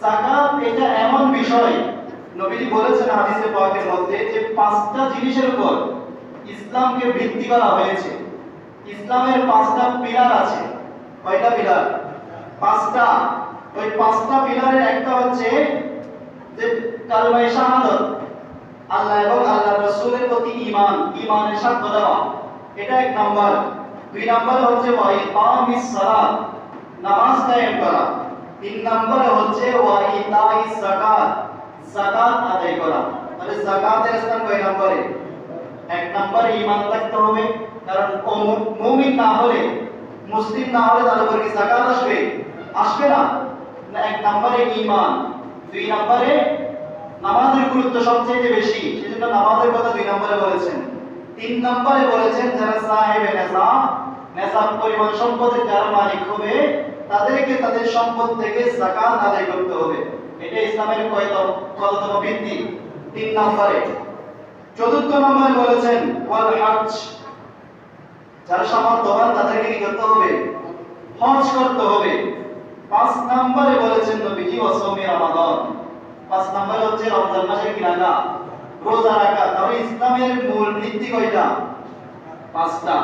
জাকাত এটা এমন বিষয়, নবীজি বলেছেন হাদিসে পাকের মধ্যে যে পাঁচটা জিনিসের উপর ইসলামকে ভিত্তি করা হয়েছে। ইসলামের পাঁচটা পিলার আছে। কয়টা পিলার? পাঁচটা। ওই পাঁচটা পিলারের একটা হচ্ছে যে কালমায়ে শাহাদাত, আল্লাহ এবং আল্লাহ রাসূলের প্রতি ঈমান, ঈমানের সাক্ষ্য দেওয়া। এটা এক নাম্বার। দুই নাম্বার হচ্ছে নামাজ কায়েম করা। তিন নম্বরে হচ্ছে ওয়া ইতাইস যাকাত। যাকাত আদায় করা। তাহলে যাকাতের স্থান কয় নম্বরে? এক নম্বরে ঈমান থাকতে হবে। কারণ ও মুমিন না হলে, মুসলিম না হলে তার উপর কি যাকাত আসবে? আসবে না। না এক নম্বরে ঈমান, দুই নম্বরে নামাজের গুরুত্ব সবচেয়ে বেশি। সেজন্য নামাজের কথা দুই নম্বরে বলেছেন। তিন নম্বরে বলেছেন, যারা সাহেবে নেশাব নেশাব পরিমাণ সম্পদের যারা মালিক হবে তাদেরকে তাদের সম্পদ থেকে যাকাত আদায় করতে হবে। এটা ইসলামের কয়তম কততম ভিত্তি। তিন নম্বরে, চতুর্থ নম্বরে বলেছেন, ওয়াল হজ। যারা সামর্থ্যবান, তাদেরকে কি করতে হবে? হজ করতে হবে। পাঁচ নম্বরে বলেছেন নবীজি ওয়াসমি রমাদান। পাঁচ নম্বরে হচ্ছে রমজান মাসের কি রাখা রোজা রাখা। তাহলে ইসলামের মূল ভিত্তি কয়টা? পাঁচটা।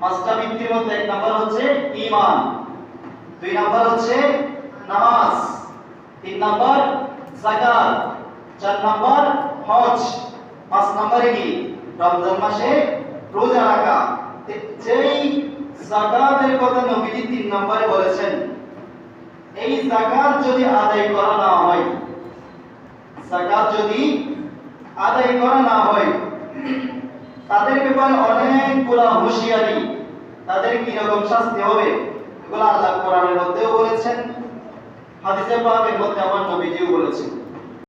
পাঁচটা ভিত্তির মধ্যে এক নাম্বার হচ্ছে ঈমান। দুই নাম্বার হচ্ছে নামাজ, তিন নাম্বার যাকাত, চার নাম্বার হজ, পাঁচ নম্বরে কি? রমজান মাসে রোজা রাখা। যেই যাকাতের কথা নবীজি তিন নম্বরে বলেছেন, এই যাকাত যদি আদায় করা না হয়, যাকাত যদি আদায় করা না হয়, তাদের ব্যাপারে অনেকগুলা হুঁশিয়ারি, তাদের কি রকম শাস্তি হবে? আল্লাহ কোরআনের মধ্যেও বলেছেন হাদিসে পাকের মধ্যে আমার নবীজিও বলেছেন।